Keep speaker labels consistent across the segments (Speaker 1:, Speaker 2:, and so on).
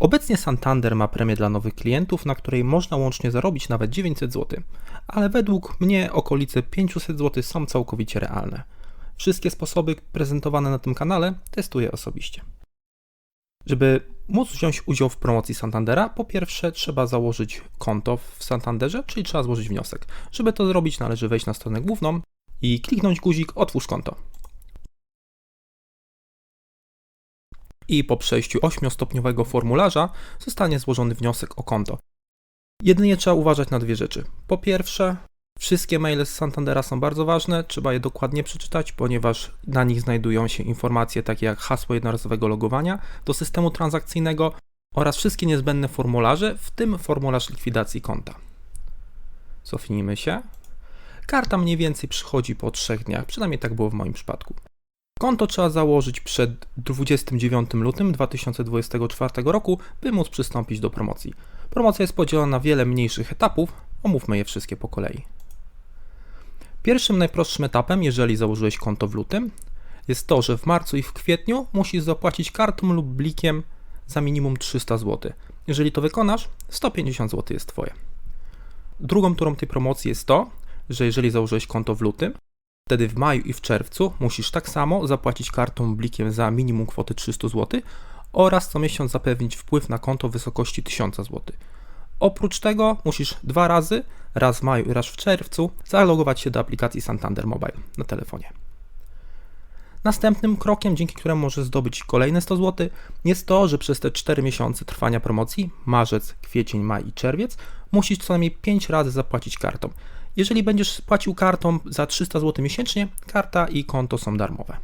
Speaker 1: Obecnie Santander ma premię dla nowych klientów, na której można łącznie zarobić nawet 900 zł, ale według mnie okolice 500 zł są całkowicie realne. Wszystkie sposoby prezentowane na tym kanale testuję osobiście. Żeby móc wziąć udział w promocji Santandera, po pierwsze trzeba założyć konto w Santanderze, czyli trzeba złożyć wniosek. Żeby to zrobić, należy wejść na stronę główną i kliknąć guzik Otwórz konto. I po przejściu 8-stopniowego formularza zostanie złożony wniosek o konto. Jedynie trzeba uważać na dwie rzeczy. Po pierwsze, wszystkie maile z Santandera są bardzo ważne, trzeba je dokładnie przeczytać, ponieważ na nich znajdują się informacje takie jak hasło jednorazowego logowania do systemu transakcyjnego oraz wszystkie niezbędne formularze, w tym formularz likwidacji konta. Cofnijmy się. Karta mniej więcej przychodzi po 3 dniach, przynajmniej tak było w moim przypadku. Konto trzeba założyć przed 29 lutym 2024 roku, by móc przystąpić do promocji. Promocja jest podzielona na wiele mniejszych etapów, omówmy je wszystkie po kolei. Pierwszym najprostszym etapem, jeżeli założyłeś konto w lutym, jest to, że w marcu i w kwietniu musisz zapłacić kartą lub blikiem za minimum 300 zł. Jeżeli to wykonasz, 150 zł jest Twoje. Drugą turą tej promocji jest to, że jeżeli założyłeś konto w lutym, wtedy w maju i w czerwcu musisz tak samo zapłacić kartą blikiem za minimum kwoty 300 zł oraz co miesiąc zapewnić wpływ na konto w wysokości 1000 zł. Oprócz tego musisz dwa razy, raz w maju i raz w czerwcu, zalogować się do aplikacji Santander Mobile na telefonie. Następnym krokiem, dzięki któremu możesz zdobyć kolejne 100 zł, jest to, że przez te 4 miesiące trwania promocji marzec, kwiecień, maj i czerwiec musisz co najmniej 5 razy zapłacić kartą. Jeżeli będziesz płacił kartą za 300 zł miesięcznie, karta i konto są darmowe.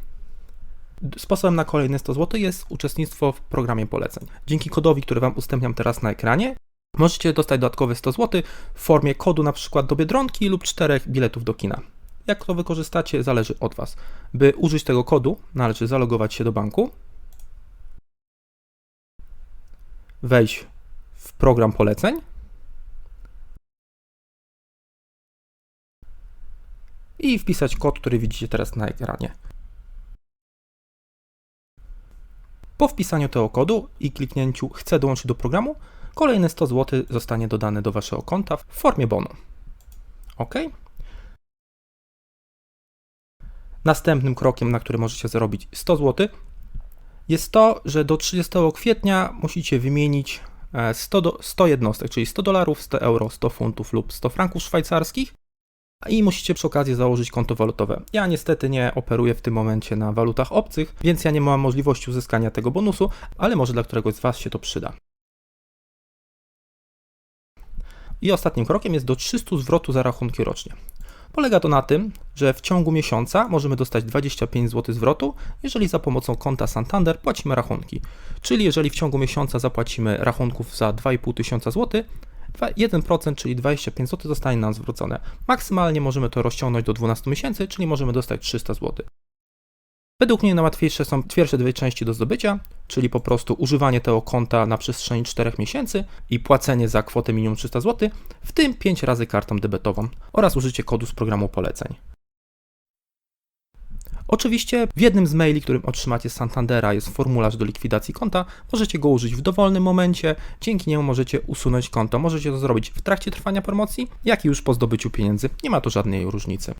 Speaker 1: Sposobem na kolejne 100 zł jest uczestnictwo w programie poleceń. Dzięki kodowi, który Wam udostępniam teraz na ekranie, możecie dostać dodatkowe 100 zł w formie kodu na przykład do Biedronki lub 4 biletów do kina. Jak to wykorzystacie, zależy od Was. By użyć tego kodu, należy zalogować się do banku, wejść w program poleceń i wpisać kod, który widzicie teraz na ekranie. Po wpisaniu tego kodu i kliknięciu Chcę dołączyć do programu, kolejne 100 zł zostanie dodane do Waszego konta w formie bonu. OK. Następnym krokiem, na który możecie zarobić 100 zł, jest to, że do 30 kwietnia musicie wymienić 100, do, 100 jednostek, czyli 100 dolarów, 100 euro, 100 funtów lub 100 franków szwajcarskich i musicie przy okazji założyć konto walutowe. Ja niestety nie operuję w tym momencie na walutach obcych, więc ja nie mam możliwości uzyskania tego bonusu, ale może dla któregoś z Was się to przyda. I ostatnim krokiem jest do 300 zwrotu za rachunki rocznie. Polega to na tym, że w ciągu miesiąca możemy dostać 25 zł zwrotu, jeżeli za pomocą konta Santander płacimy rachunki. Czyli jeżeli w ciągu miesiąca zapłacimy rachunków za 2,5 tysiąca zł, 1%, czyli 25 zł zostanie nam zwrócone. Maksymalnie możemy to rozciągnąć do 12 miesięcy, czyli możemy dostać 300 zł. Według mnie najłatwiejsze są pierwsze dwie części do zdobycia, czyli po prostu używanie tego konta na przestrzeni 4 miesięcy i płacenie za kwotę minimum 300 zł, w tym 5 razy kartą debetową oraz użycie kodu z programu poleceń. Oczywiście w jednym z maili, którym otrzymacie z Santandera jest formularz do likwidacji konta, możecie go użyć w dowolnym momencie, dzięki niemu możecie usunąć konto. Możecie to zrobić w trakcie trwania promocji, jak i już po zdobyciu pieniędzy, nie ma to żadnej różnicy.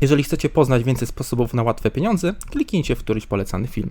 Speaker 1: Jeżeli chcecie poznać więcej sposobów na łatwe pieniądze, kliknijcie w któryś polecany film.